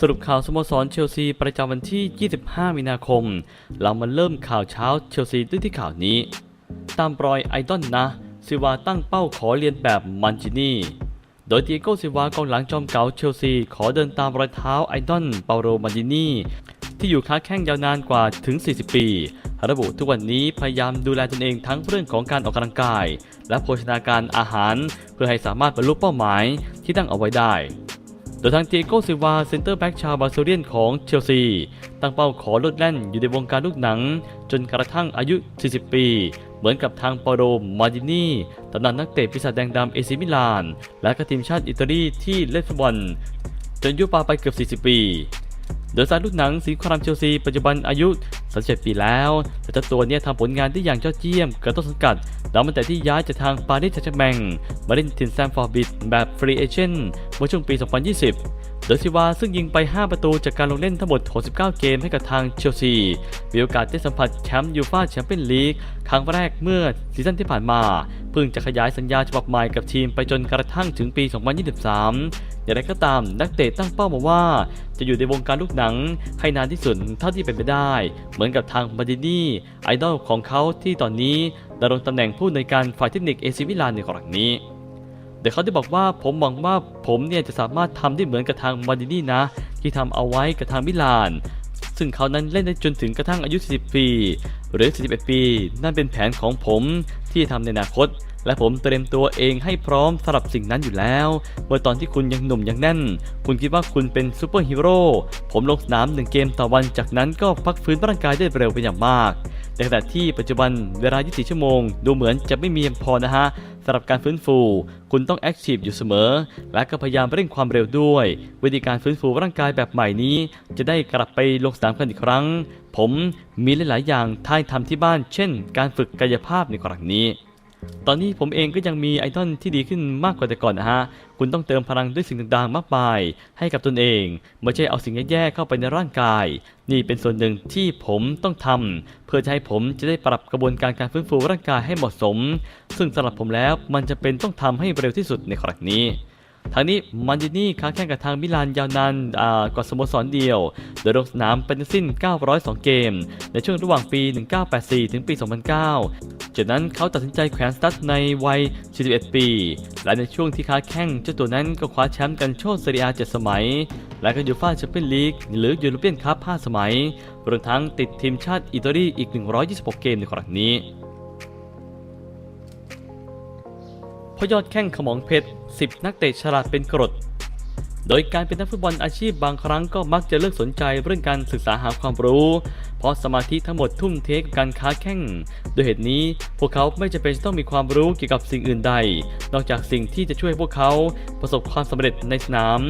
สรุปข่าวสโมสรเชลซีประจำวันที่ 25 มีนาคม เรามาเริ่มข่าวเช้าเชลซีด้วยที่ข่าวนี้ ตามรอยไอดอลนะซิวาตั้งเป้าขอเรียนแบบมันจินี่ โดยเตียโกซิวากองหลังจอมเก่าเชลซี ขอเดินตามรอยเท้าไอดอลเปาโรมันจินี่ ที่อยู่ค้าแข้งยาวนานกว่าถึง 40 ปี ระบุทุกวันนี้พยายามดูแลตนเองทั้งเรื่องของการออกกำลังกาย และโภชนาการอาหาร เพื่อให้สามารถบรรลุเป้าหมายที่ตั้งเอาไว้ได้ ดยทางเตียโกซิวาเซนเตอร์แบ็กชาวบาร์เซเลียนของเชลซี ตั้งเป้าขอลดแล่นอยู่ในวงการลูกหนัง จนกระทั่งอายุ 40 ปี เหมือนกับทางปาโรมาดินีตำนานนักเตะปีศาจแดงดำเอซิมิลาน และก็ทีมชาติอิตาลีที่เล่นฟุตบอลจนยุปาไปเกือบ 40 ปี โดยสารลูกหนังสีครามเชลซีปัจจุบันอายุ 37ปีแล้ว แต่เจ้าตัวเนี่ยทำผลงานได้อย่างยอดเยี่ยมกับต้นสังกัดแล้วมันแต่ที่ย้ายจากทางปารีสแซงต์แชร์แมงมาเล่นทีมแซมฟอร์บิดแบบฟรีเอเจนต์เมื่อช่วงปี 2020 โดยซิวาซึ่งยิงไป 5 ประตูจากการลงเล่นทั้งหมด 69 เกมให้กับทางเชลซี มีโอกาสได้สัมผัสแชมป์ยูฟ่าแชมเปี้ยนลีกครั้งแรกเมื่อซีซั่นที่ผ่านมา เพิ่งจะขยายสัญญาฉบับใหม่กับทีมไปจนกระทั่งถึงปี 2023 อย่างไรก็ตามนักเตะตั้งเป้ามาว่า จะอยู่ในวงการลูกหนังให้นานที่สุดเท่าที่เป็นไปได้ เหมือนกับทางมาดินีไอดอลของเขาที่ตอนนี้ดำรงตำแหน่งผู้ในการฝ่ายเทคนิคเอซิมิลานในครั้งนี้ แต่เขาได้บอกว่าผมหวังว่าผมเนี่ยจะสามารถทำได้เหมือนกับทางมาดินี่นะ ที่ทำเอาไว้กับทางมิลาน ซึ่งเขานั้นเล่นได้จนถึงกระทั่งอายุ 40 ปีหรือ41ปี นั่นเป็นแผนของผมที่ทำในอนาคต และผมเตรียมตัวเองให้พร้อมสำหรับสิ่งนั้นอยู่แล้ว เมื่อตอนที่คุณยังหนุ่มยังแน่น คุณคิดว่าคุณเป็นซูเปอร์ฮีโร่ผมลงสนามหนึ่งเกมต่อวันจากนั้นก็พักฟื้นร่างกายได้เร็วเป็นอย่างมากในขณะที่ปัจจุบันเวลา 24 ชั่วโมง ดูเหมือนจะไม่มีเพียงพอนะฮะสำหรับการฟื้นฟู คุณต้องแอคทีฟอยู่เสมอ และก็พยายามเร่งความเร็วด้วย วิธีการฟื้นฟูร่างกายแบบใหม่นี้ จะได้กลับไปลงสนามกันอีกครั้ง ผมมีหลาย ๆ อย่างท้ายทำที่บ้าน เช่น การฝึกกายภาพในครั้งนี้ ตอนนี้ผมเองก็ยังมีไอดอลที่ดีขึ้นมากกว่าแต่ก่อนนะฮะ คุณต้องเติมพลังด้วยสิ่งต่าง ๆ มากมาย ให้กับตนเอง ไม่ใช่เอาสิ่งแย่ ๆ เข้าไปในร่างกาย นี่เป็นส่วนหนึ่งที่ผมต้องทำเพื่อจะให้ผมจะได้ปรับกระบวนการการฟื้นฟูร่างกายให้เหมาะสม ซึ่งสำหรับผมแล้วมันจะเป็นต้องทำให้เร็วที่สุดในครั้งนี้ ทางนี้มันดินี่ค้าแข่งกับทางมิลานยาวนานกว่าสโมสรเดียว โดยลงสนามเป็นสิ้น 902 เกม ในช่วงระหว่างปี 1984 ถึงปี 2009 จากนั้นเขาตัดสินใจแขวนสตั๊ดในวัย 41 ปี และในช่วงที่ค้าแข่งเจ้าตัวนั้นก็คว้าแชมป์กันโชคเซเรีย7สมัย และก็ยูฟ่าแชมเปี้ยนลีกหรือยูโรเปียนคัพ5สมัย รวมทั้งติดทีมชาติอิตาลีอีก 126 เกมในครั้งนี้ เพราะยอดแข้งขมองเพชร 10 นักเตะฉลาดเป็นกรด โดยการเป็นนักฟุตบอลอาชีพบางครั้งก็มักจะเลือกสนใจเรื่องการศึกษาหาความรู้ เพราะสมาธิทั้งหมดทุ่มเทกับการค้าแข่งโดยเหตุนี้พวกเขาไม่จำเป็นต้องมีความรู้เกี่ยวกับสิ่งอื่นใด นอกจากสิ่งที่จะช่วยพวกเขาประสบความสำเร็จในสนาม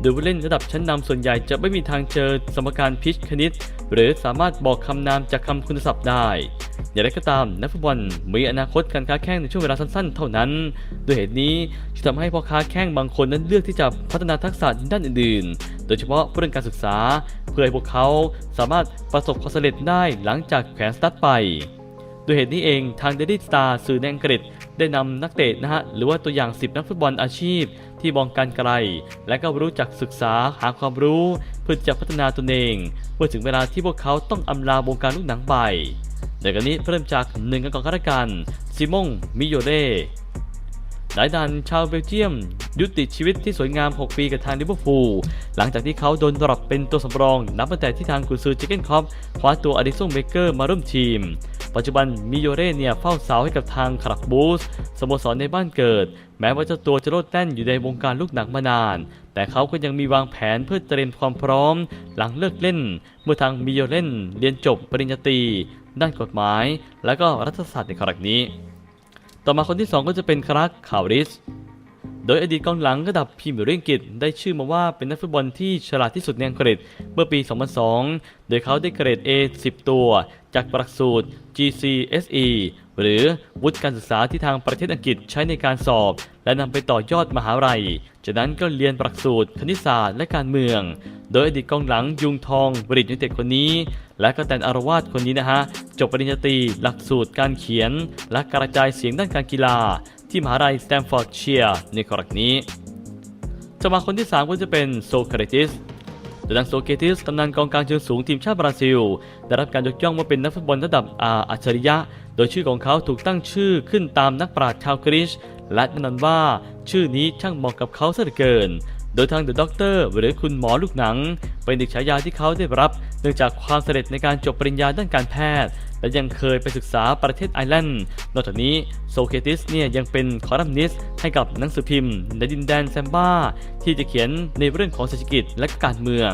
โดยผู้เล่นระดับชั้นนำส่วนใหญ่จะไม่มีทางเจอสมการพิชคณิต หรือสามารถบอกคำนามจากคำคุณศัพท์ได้ อย่างไรก็ตามนักฟุตบอลมีอนาคตการค้าแข่งในช่วงเวลาสั้นๆ เท่านั้น ด้วยเหตุนี้จึงทำให้พ่อค้าแข่งบางคนนั้นเลือกที่จะพัฒนาทักษะด้านอื่นๆ โดยเฉพาะเรื่องการศึกษา เพื่อให้พวกเขาสามารถประสบความสำเร็จได้หลังจากแขวนสตั๊ดไปด้วยเหตุนี้เองทาง Daily Star สื่อในอังกฤษได้นำนักเตะนะฮะหรือว่าตัวอย่าง 10 นักฟุตบอลอาชีพ ที่มองการไกล และก็รู้จักศึกษาหาความรู้ เพื่อจะพัฒนาตนเองเมื่อถึงเวลาที่พวกเขาต้องอำลาวงการลูกหนังไป ในกันนี้เริ่มจากหนึ่งกันก่อนกันละกันซิมงมิโยเล่นายดันชาวเบลเยียม ยุติชีวิตที่สวยงาม 6 ปีกับทางลิเวอร์พูลหลังจากที่เขาโดนดรอปเป็นตัวสำรอง นับตั้งแต่ที่ทางกุนซือจิเก้นคอปคว้าตัวอดิสันเบเกอร์มาร่วมทีม ปัจจุบันมิโยเร่เนี่ยเฝ้าเสาให้กับทางคาราบูสสโมสรในบ้านเกิด แม้ว่าเจ้าตัวจะโลดแล่นอยู่ในวงการลูกหนังมานาน แต่เขาก็ยังมีวางแผนเพื่อเตรียมความพร้อม หลังเลิกเล่น เมื่อทางมิโยเล่นเรียนจบปริญญาตรี ด้านกฎหมาย และก็รัฐศาสตร์ในครั้งนี้ ต่อมาคนที่ 2 ก็จะเป็นครักคาวริส โดยอดีตกองหลังระดับพรีเมียร์ลีกอังกฤษได้ชื่อมาว่าเป็นนักฟุตบอลที่ฉลาดที่สุดในอังกฤษเมื่อปี 2002 โดยเขาได้เกรด A 10 ตัว จากหลักสูตร GCSE หรือวุฒิการศึกษาที่ทางประเทศอังกฤษใช้ในการสอบ และนำไปต่อยอดมหาลัย จากนั้นก็เรียนหลักสูตรคณิตศาสตร์และการเมือง โดยอดีตกองหลังยุงทอง บริตยูไนเต็ดคนนี้ และก็แตนอารวาสคนนี้นะฮะ จบปริญญาตรีหลักสูตรการเขียน และกระจายเสียงด้านการกีฬา ที่มหาลัยสแตมฟอร์ดเชียร์ในครั้งนี้ จะมาคนที่3ก็จะเป็นโซเครติส โดยดังโซเกติสตำนานกองกลางเชิงสูงทีมชาติบราซิล ได้รับการยกย่องว่าเป็นนักฟุตบอลระดับอาอัจฉริยะ โดยชื่อของเขาถูกตั้งชื่อขึ้นตามนักปราชญ์ชาวกรีซและแน่นอนว่าชื่อนี้ช่างเหมาะกับเขาซะเหลือเกิน โดยทางเดอะด็อกเตอร์หรือคุณหมอลูกหนัง เป็นอีกฉายาที่เขาได้รับ เนื่องจากความสำเร็จในการจบปริญญาด้านการแพทย์ และยังเคยไปศึกษาประเทศไอร์แลนด์ นอกจากนี้โซเคติสเนี่ยยังเป็นคอลัมนิสต์ให้กับหนังสือพิมพ์ ในดินแดนแซมบ้า ที่จะเขียนในเรื่องของเศรษฐกิจและการเมือง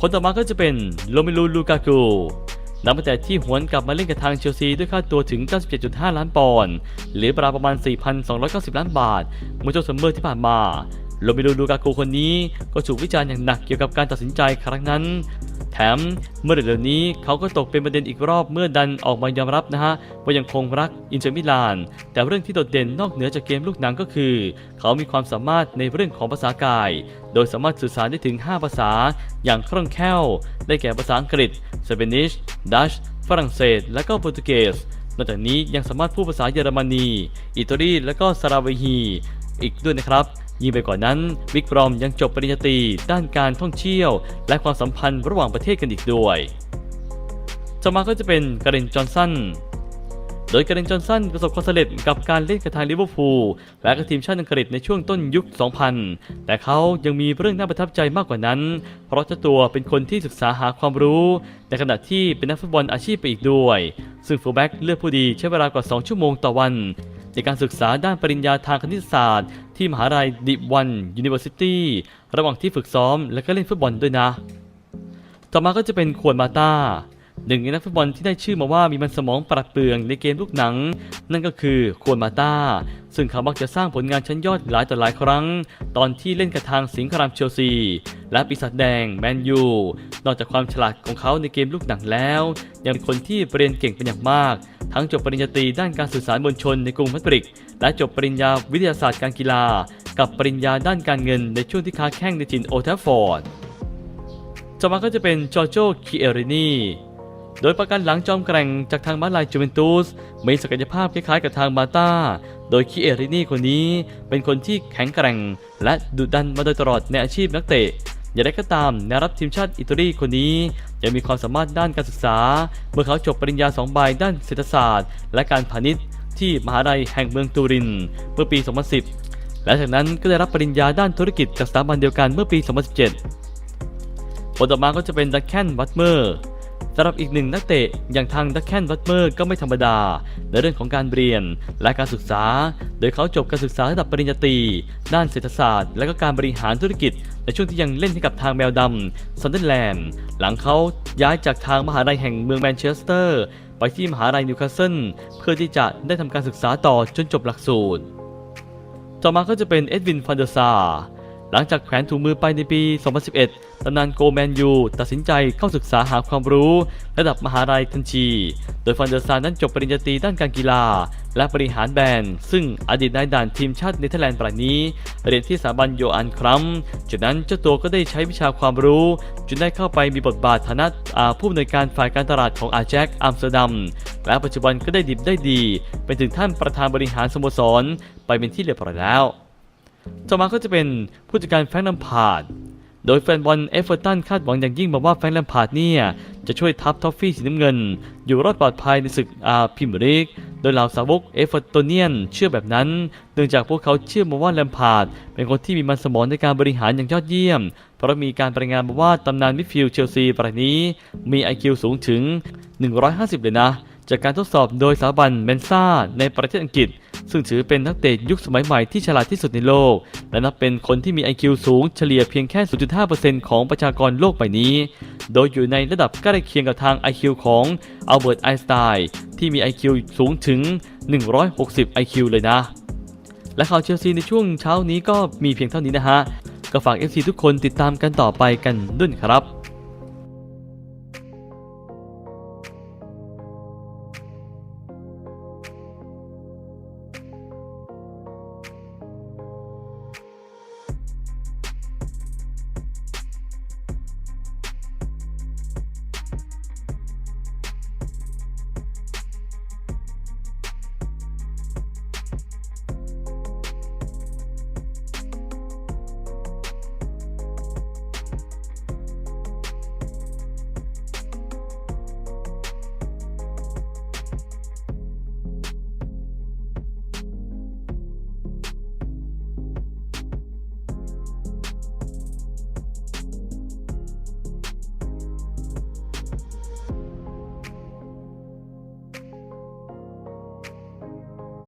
คนต่อมาก็จะเป็นโรเมลูลูกากูนับตั้งแต่ที่หวนกลับมาเล่นกับทางเชลซีด้วยค่าตัวถึง 97.5 ล้านปอนด์หรือประมาณ 4,290 ล้านบาท เมื่อช่วงซัมเมอร์ที่ผ่านมาโรเมลูลูกากูคนนี้ก็ถูกวิจารณ์อย่างหนักเกี่ยวกับการตัดสินใจครั้งนั้น แถมเมื่อเร็วนี้เขาก็ตกเป็นประเด็นอีกรอบเมื่อดันออกมายอมรับนะฮะว่ายังคงรักอินเตอร์มิลาน แต่เรื่องที่โดดเด่นนอกเหนือจากเกมลูกหนังก็คือ เขามีความสามารถในเรื่องของภาษากาย โดยสามารถสื่อสารได้ถึง 5 ภาษา อย่างคล่องแคล่ว ได้แก่ภาษาอังกฤษสเปนิชดัชฝรั่งเศส และก็โปรตุเกสนอกจากนี้ยังสามารถพูดภาษาเยอรมนี อิตาลี และก็สลาเวฮี อีกด้วยนะครับ ยิ่งไปกว่านั้นวิกบรอมยังจบปริญญาตรีด้านการท่องเที่ยว และความสัมพันธ์ระหว่างประเทศกันอีกด้วยต่อมาก็จะเป็นการ์เรนจอห์นสันโดยการ์เรนจอห์นสันประสบความสำเร็จกับการเล่นกับทางลิเวอร์พูลและกับทีมชาติอังกฤษในช่วงต้นยุค 2000 แต่เขายังมีเรื่องน่าประทับใจมากกว่านั้น เพราะเจ้าตัวเป็นคนที่ศึกษาหาความรู้ ในขณะที่เป็นนักฟุตบอลอาชีพไปอีกด้วย ซึ่งฟูลแบ็กเลือกผู้ดีใช้เวลากว่า 2 ชั่วโมงต่อวันในการศึกษาด้านปริญญาทางคณิตศาสตร์ ที่มหาลัยดิวันยูนิเวอร์ซิตี้ระหว่างที่ฝึกซ้อมและก็เล่นฟุตบอลด้วยนะ ต่อมาก็จะเป็นควนมาตา หนึ่งในนักฟุตบอลที่ได้ชื่อมาว่ามีมันสมองปราดเปรื่อง ในเกมลูกหนัง นั่นก็คือควนมาตาซึ่งเขามักจะสร้างผลงานชั้นยอดหลายต่อหลายครั้ง ตอนที่เล่นกับทางสิงห์ครามเชลซี และปีศาจแดงแมนยู นอกจากความฉลาดของเขาในเกมลูกหนังแล้ว ยังเป็นคนที่เรียนเก่งเป็นอย่างมาก ทั้งจบปริญญาตรีด้านการสื่อสารมวลชนในกรุงมาดริดและจบปริญญาวิทยาศาสตร์การกีฬา กับปริญญาด้านการเงินในช่วงที่ค้าแข่งในถิ่นโอลด์แทัฟฟอร์ดต่อมาก็จะเป็นจอร์โจคิเอรินี โดยประกันหลังจอมแกร่งจากทางมาลายจูเวนตุสมีศักยภาพคล้ายๆกับทางมาตาโดยคิเอรินี่คนนี้เป็นคนที่แข็งแกร่ง และดุดันมาโดยตลอดในอาชีพนักเตะอย่างไรก็ตามแนวรับทีมชาติอิตาลีคนนี้ยังมีความสามารถด้านการศึกษา เมื่อเขาจบปริญญาสองใบด้านเศรษฐศาสตร์ และการพาณิชย์ ที่มหาลัยแห่งเมืองตูรินเมื่อปี 2010 และจากนั้นก็ได้รับปริญญาด้านธุรกิจจากสถาบันเดียวกันเมื่อปี 2017ผลต่อมาก็จะเป็นดักแคนวัตเมอร์ สำหรับอีกหนึ่งนักเตะอย่างทางดักแคนวัตเมอร์ก็ไม่ธรรมดา ในเรื่องของการเรียนและการศึกษา โดยเขาจบการศึกษาระดับปริญญาตรีด้านเศรษฐศาสตร์ และก็การบริหารธุรกิจ ในช่วงที่ยังเล่นให้กับทางแมวดำซันเดอร์แลนด์หลังเขาย้ายจากทางมหาลัยแห่งเมืองแมนเชสเตอร์ ไปที่มหาลัยนิวคาสเซิลเพื่อที่จะได้ทำการศึกษาต่อจนจบหลักสูตร ต่อมาก็จะเป็นเอ็ดวินฟันเดอร์ซา หลังจากแขวนถุงมือไปในปี 2011 ตำนานโกแมนยู ตัดสินใจเข้าศึกษาหาความรู้ ระดับมหาลัยทันที โดยฟันเดอร์ซาร์นั้นจบปริญญาตรีด้านการกีฬา และบริหารแบรนด์ ซึ่งอดีตนายด่านทีมชาติเนเธอร์แลนด์ปรายนี้ เรียนที่สถาบันโยอันครัมจากนั้นเจ้าตัวก็ได้ใช้วิชาความรู้ จนได้เข้าไปมีบทบาทฐานะผู้อำนวยการฝ่ายการตลาดของอาแจ็คอัมสเตอร์ดัม และปัจจุบันก็ได้ดิบได้ดี เป็นถึงท่านประธานบริหารสโมสร ไปเป็นที่เรียบร้อยแล้ว ต่อมาก็จะเป็นผู้จัดการแฟรงค์แลมพาร์ดโดยแฟนบอลเอฟเวอร์ตันคาดหวังอย่างยิ่งมาว่าแฟรงค์แลมพาร์ดเนี่ยจะช่วยทัพทอฟฟี่สีน้ำเงิน อยู่รอดปลอดภัยในศึกอาพิมรีกโดยเหล่าสาวกเอฟเวอร์ตเนียนเชื่อแบบนั้น เนื่องจากพวกเขาเชื่อมาว่าแลมพาร์ดเป็นคนที่มีมันสมองในการบริหารอย่างยอดเยี่ยม เพราะมีการรายงานมาว่าตำนานมิดฟิลด์เชลซีรายนี้มี IQ สูงถึง 150 เลยนะ จากการทดสอบโดยสถาบันเมนซ่าในประเทศอังกฤษ ซึ่งถือเป็นนักเตะยุคสมัยใหม่ที่ฉลาดที่สุดในโลก และนับเป็นคนที่มี IQ สูงเฉลี่ยเพียงแค่ 0.5%ของประชากรโลกใบนี้ โดยอยู่ในระดับใกล้เคียงกับทาง IQ ของอัลเบิร์ตไอน์สไตน์ที่มี IQ สูงถึง 160 IQ เลยนะ และข่าวเชลซีในช่วงเช้านี้ก็มีเพียงเท่านี้นะฮะก็ฝาก FC ทุกคนติดตามกันต่อไปกันด้วยครับ